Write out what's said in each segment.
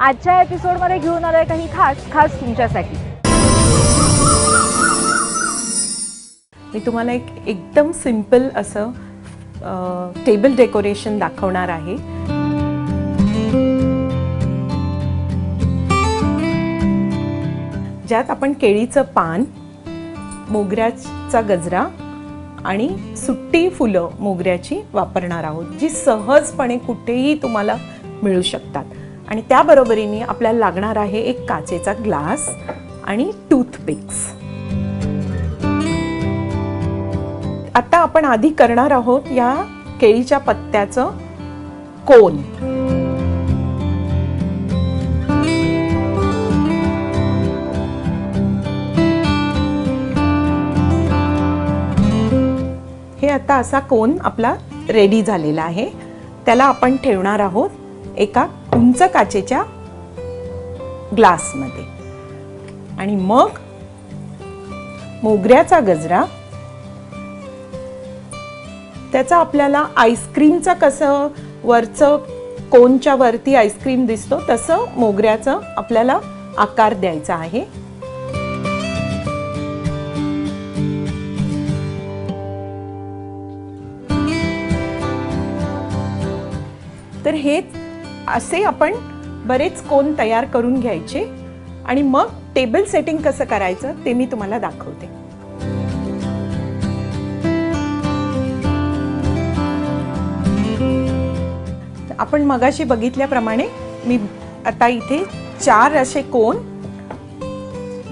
आजच्या एपिसोडमध्ये घेऊन आलोय काही खास खास तुमच्यासाठी. मी तुम्हाला एक एकदम सिंपल असं टेबल डेकोरेशन दाखवणार आहे. ज्यात आपण केळीचं पान मोगऱ्याचा गजरा आणि सुट्टी फुलं मोगऱ्याची वापरणार आहोत जी सहजपणे कुठेही तुम्हाला मिळू शकतात. आणि त्याबरोबरीने आपल्याला लागणार आहे एक काचेचा ग्लास आणि टूथपिक्स. आता आपण आधी करणार आहोत या केळीच्या पत्त्याचं कोन. हे आता असा कोन आपला रेडी झालेला आहे. त्याला आपण ठेवणार आहोत एका उंच काचेच्या ग्लासमध्ये. आणि मग मोगऱ्याचा गजरा. त्याचा आपल्याला आईस्क्रीमचं कसं वरचं कोनच्या वरती आईस्क्रीम दिसतो तसं मोगऱ्याचं आपल्याला आकार द्यायचा आहे. तर हे असे आपण बरेच कोन तयार करून घ्यायचे आणि मग टेबल सेटिंग कसं करायचं ते मी तुम्हाला दाखवते. आपण मगाशी बघितल्याप्रमाणे मी आता इथे चार असे कोन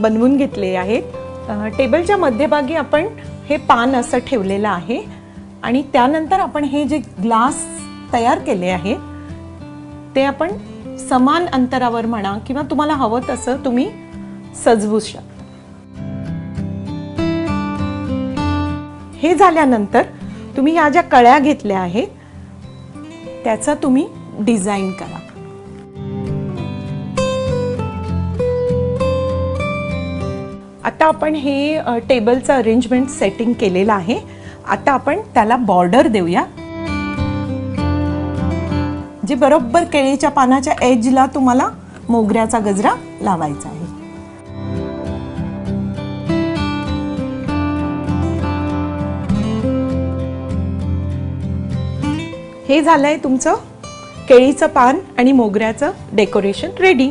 बनवून घेतले आहेत. टेबलच्या मध्यभागी आपण हे पान असं ठेवलेलं आहे आणि त्यानंतर आपण हे जे ग्लास तयार केले आहे ते आपण समान अंतरावर म्हणा किंवा तुम्हाला हवं तसं तुम्ही सजवू शकता. हे झाल्यानंतर तुम्ही ह्या ज्या कळ्या घेतल्या आहेत त्याचा तुम्ही डिझाईन करा. आता आपण हे टेबलचं अरेंजमेंट सेटिंग केलेलं आहे. आता आपण त्याला बॉर्डर देऊया. जे बरोबर केळीच्या पानाच्या एजला तुम्हाला मोगऱ्याचा गजरा लावायचा आहे. हे झालंय तुमचं केळीचं पान आणि मोगऱ्याचं डेकोरेशन रेडी